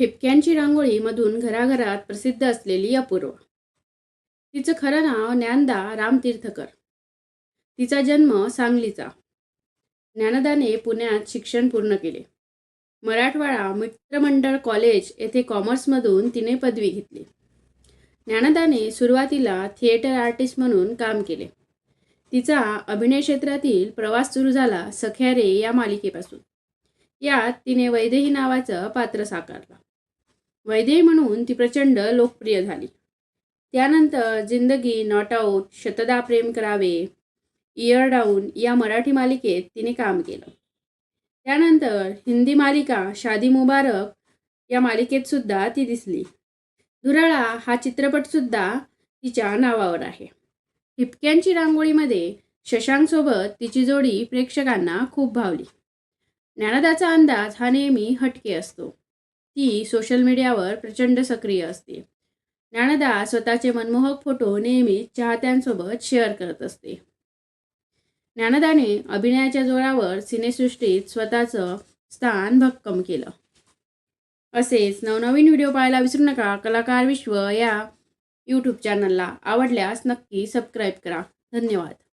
ठिपक्यांची रांगोळीमधून घराघरात प्रसिद्ध असलेली अपूर्व. तिचं खरं नाव ज्ञानदा राम तीर्थकर तिचा जन्म सांगलीचा. ज्ञानदाने पुण्यात शिक्षण पूर्ण केले. मराठवाडा मित्रमंडळ कॉलेज येथे कॉमर्समधून तिने पदवी घेतली. ज्ञानदाने सुरुवातीला थिएटर आर्टिस्ट म्हणून काम केले. तिचा अभिनय क्षेत्रातील प्रवास सुरू झाला सख्या रे या मालिकेपासून. यात तिने वैदेही नावाचं पात्र साकारलं. वैदेही म्हणून ती प्रचंड लोकप्रिय झाली. त्यानंतर जिंदगी नॉट आऊट शतदा प्रेम करावे इयर डाऊन या मराठी मालिकेत तिने काम केलं. त्यानंतर हिंदी मालिका शादी मुबारक या मालिकेत सुद्धा ती दिसली. धुराळा हा चित्रपटसुद्धा तिच्या नावावर आहे. ठिपक्यांची रांगोळीमध्ये शशांकसोबत तिची जोडी प्रेक्षकांना खूप भावली. ज्ञानदाचा अंदाज हा नेहमी हटके असतो. ती सोशल मीडियावर प्रचंड सक्रिय असते. ज्ञानदा स्वतःचे मनमोहक फोटो नेहमी चाहत्यांसोबत शेअर करत असते. ज्ञानदाने अभिनयाच्या जोरावर सिनेसृष्टीत स्वतःचं स्थान भक्कम केलं. असेच नवनवीन व्हिडिओ पाहायला विसरू नका. कलाकार विश्व या यूट्यूब चॅनलला आवडल्यास नक्की सबस्क्राईब करा. धन्यवाद.